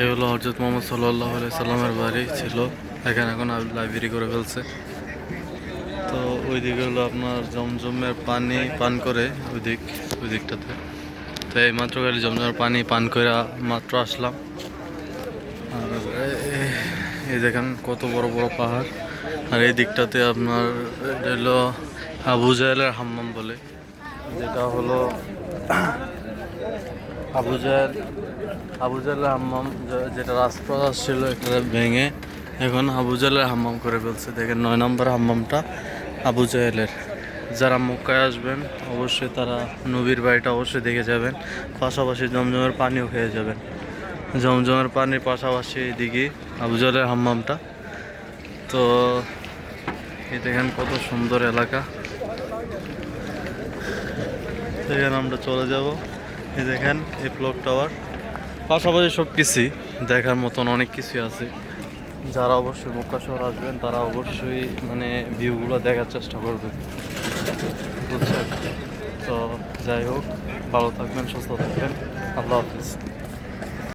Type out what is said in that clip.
এ হলো হজরত মোহাম্মদ সাল্লাহ সাল্লামের বাড়ি, ছিল। এখানে এখন লাইব্রেরি করে ফেলছে। তো ওই দিকে হলো আপনার জমজমের পানি পান করে ওই দিক ওই দিকটাতে তো এই মাত্র খালি জমজমের পানি পান করে মাত্র আসলাম। আর এই দেখেন কত বড় বড় পাহাড়। আর এই দিকটাতে আপনার হলো আবু জাহেলের হাম্মাম বলে। যেটা হলো আবু জাহেল আবু জাহেলের হাম্মাম যেটা রাজপ্রাসাদ ছিল এটা ভেঙে এখন আবু জাহেলের হাম্মাম করে ফেলছে। দেখেন নয় নম্বর হাম্মামটা আবু জাহেলের। যারা মক্কায় আসবেন, অবশ্যই তারা নবীর বাড়িটা অবশ্যই দেখে যাবেন। পাশাপাশি জমজমের পানিও খেয়ে যাবেন। জমজমের পানির পাশাপাশি এদিকে আবু জাহেলের হাম্মামটা। তো এই দেখেন কত সুন্দর এলাকা। এখানে আমরা চলে যাব। এই দেখেন এই ব্লক টাওয়ার। পাশাপাশি সব কিছুই দেখার মতন অনেক কিছুই আছে। যারা অবশ্যই মক্কা শহর আসবেন, তারা অবশ্যই মানে ভিউগুলো দেখার চেষ্টা করবেন। বুঝছেন? তো যাই হোক, ভালো থাকবেন, সুস্থ থাকবেন। আল্লাহ হাফিজ।